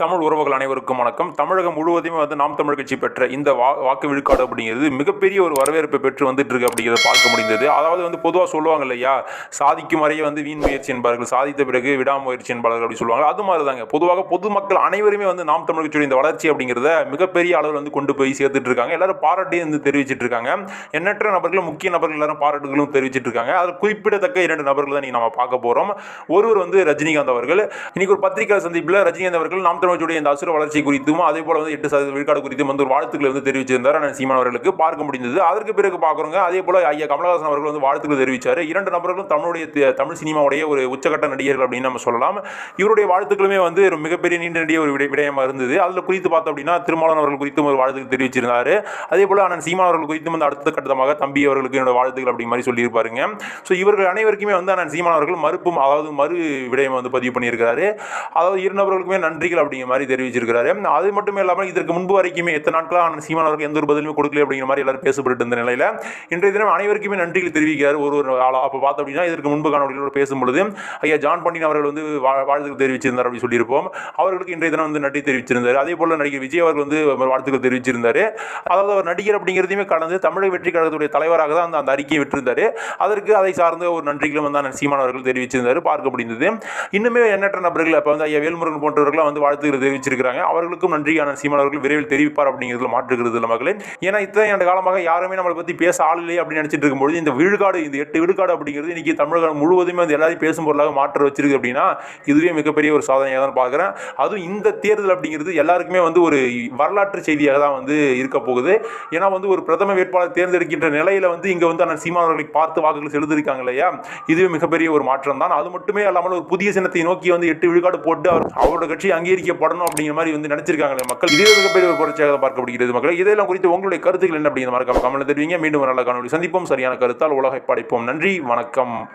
தமிழ் உறவுகள் அனைவருக்கும் வணக்கம். தமிழகம் முழுவதுமே வந்து நாம் தமிழ் கட்சி பெற்ற இந்த வா வாக்கு விழுக்காடு அப்படிங்கிறது மிகப்பெரிய ஒரு வரவேற்பை பெற்று வந்துட்டு இருக்கு அப்படிங்கிறத பார்க்க முடிந்தது. அதாவது வந்து பொதுவாக சொல்லுவாங்க இல்லையா? சாதிக்கும் வரையே வந்து வீண் முயற்சி என்பார்கள் சாதித்த பிறகு விடாமுயற்சி என்பார்கள் அப்படி சொல்லுவாங்க. அது மாதிரி தாங்க பொதுவாக பொதுமக்கள் அனைவருமே வந்து நாம் தமிழ் கட்சியுடைய இந்த வளர்ச்சி அப்படிங்கிறத மிகப்பெரிய அளவில் வந்து கொண்டு போய் சேர்த்துட்டு இருக்காங்க எல்லாரும் பாராட்டி வந்து தெரிவிச்சிட்டு இருக்காங்க எண்ணற்ற நபர்களும் முக்கிய நபர்கள் எல்லாரும் பாராட்டுகளும் தெரிவிச்சிட்டு இருக்காங்க அதில் குறிப்பிடத்தக்க இரண்டு நபர்கள் தான் நீ நம்ம பார்க்க போறோம். ஒருவர் வந்து ரஜினிகாந்த் அவர்கள். இன்னைக்கு ஒரு பத்திரிகை சந்திப்பில் ரஜினிகாந்த் அவர்கள் நாம் தமிழர்களுடைய இந்த அசுர வளர்ச்சி குறித்தும் அதே போல வந்து எட்டு சதவீத விழுக்காடு குறித்தும் வந்து ஒரு வாழ்த்துக்களை வந்து தெரிவிச்சிருந்தார் அண்ணன் சீமான் அவர்களுக்கு. பார்க்க முடிந்தது. அதற்கு பிறகு பார்க்குறோங்க. அதே போல ஐயா கமலஹாசன் அவர்கள் வந்து வாழ்த்துக்கள் தெரிவித்தார் இரண்டு நபர்களும் தமிழுடைய தமிழ் சினிமாவுடைய ஒரு உச்சகட்ட நடிகர்கள் அப்படின்னு நம்ம சொல்லலாம். இவருடைய வாழ்த்துக்களுமே வந்து ஒரு மிகப்பெரிய நீண்ட நடிகை ஒரு விடய விடயமாக இருந்தது. அதில் குறித்து பார்த்தோம் அப்படின்னா திருமாவளவன் அவர்கள் குறித்தும் ஒரு வாழ்த்துக்கள் தெரிவிச்சிருந்தார். அதே போல அண்ணன் சீமான் அவர்கள் குறித்தும் வந்து அடுத்த கட்டமாக தம்பி அவர்களுக்கு என்னோட வாழ்த்துக்கள் அப்படி மாதிரி சொல்லியிருப்பாருங்க. ஸோ இவர்கள் அனைவருக்குமே வந்து அண்ணன் சீமான் அவர்கள் மறுப்பும் அதாவது மறு விடயம் வந்து பதிவு பண்ணியிருக்கிறாரு. அதாவது இரு நபர்களுக்குமே நன்றிகள் அப்படி அப்படிங்கிற மாதிரி தெரிவிச்சிருக்கிறாரு. அது மட்டும் இல்லாமல் இதற்கு முன்பு வரைக்குமே எத்தனை நாட்களாக அண்ணன் சீமான் அவருக்கு எந்த ஒரு பதிலுமே கொடுக்கல அப்படிங்கிற மாதிரி எல்லாரும் பேசப்பட்டு இருந்த நிலையில இன்றைய தினம் அனைவருக்குமே நன்றிகள் தெரிவிக்கிறார். ஒரு ஒரு ஆளா அப்போ பார்த்தோம் அப்படின்னா இதற்கு முன்பு காணொலிகளோட பேசும்பொழுது ஐயா ஜான் பண்டின் அவர்கள் வந்து வாழ்த்துக்கள் தெரிவிச்சிருந்தார் அப்படின்னு சொல்லியிருப்போம். அவர்களுக்கு இன்றைய தினம் வந்து நன்றி தெரிவிச்சிருந்தார். அதே போல நடிகர் விஜய் அவர்கள் வந்து வாழ்த்துக்கள் தெரிவிச்சிருந்தாரு. அதாவது அவர் நடிகர் அப்படிங்கிறதையுமே கடந்து தமிழக வெற்றி கழகத்துடைய தலைவராக தான் அந்த அந்த அறிக்கையை விட்டிருந்தார். அதற்கு அதை சார்ந்த ஒரு நன்றிகளும் வந்து சீமான் அவர்கள் தெரிவிச்சிருந்தார். பார்க்க முடிந்தது. இன்னுமே எண்ணற்ற நபர்கள் இப்போ வந்து ஐயா வேல்முருகன் போன்றவர்கள் வந்து வாழ்த்துக்கள் தெரிவிச்சிருக்கிறாங்க. அவர்களுக்கும் நன்றியான சீமான் அவர்கள் விரைவில் தெரிவிப்பார் அப்படிங்கிறதுல மாற்றுகிறது இல்லை மகளே ஏன்னா இத்தனை ஆண்டு காலமாக யாருமே நம்மளை பற்றி பேச ஆள் இல்லை அப்படின்னு நினைச்சிட்டு இருக்கும்போது இந்த விழுக்காடு இந்த எட்டு விழுக்காடு அப்படிங்கிறது இன்னைக்கு தமிழகம் முழுவதுமே வந்து எல்லாரையும் பேசும் பொருளாக மாற்ற வச்சிருக்கு அப்படின்னா இதுவே மிகப்பெரிய ஒரு சாதனையாக தான் பார்க்குறேன். அதுவும் இந்த தேர்தல் அப்படிங்கிறது எல்லாருக்குமே வந்து ஒரு வரலாற்று செய்தியாக தான் வந்து இருக்க போகுது. ஏன்னா வந்து ஒரு பிரதம வேட்பாளர் தேர்ந்தெடுக்கின்ற நிலையில வந்து இங்க வந்து அண்ணன் சீமான் அவர்களை பார்த்து வாக்குகள் செலுத்திருக்காங்க இல்லையா? இதுவே மிகப்பெரிய ஒரு மாற்றம் தான். அது மட்டுமே இல்லாமல் ஒரு புதிய சின்னத்தை நோக்கி வந்து எட்டு விழுக்காடு போட்டு அவர் அவரோட கட்சி அங்கீகரிக்கப்படணும் அப்படிங்கிற மாதிரி வந்து நினைச்சிருக்காங்களே மக்கள். இதே மிகப்பெரிய புரட்சியாக பார்க்கப்படுகிறது மக்கள்? இதெல்லாம் குறித்து உங்களுடைய கருத்துக்கள் என்ன அப்படிங்கிற மாதிரி கமெண்ட்ல தெரிவிங்க. மீண்டும் நல்ல காணொலி சந்திப்போம். சரியான கருத்தால் உலகை படைப்போம். நன்றி. வணக்கம்.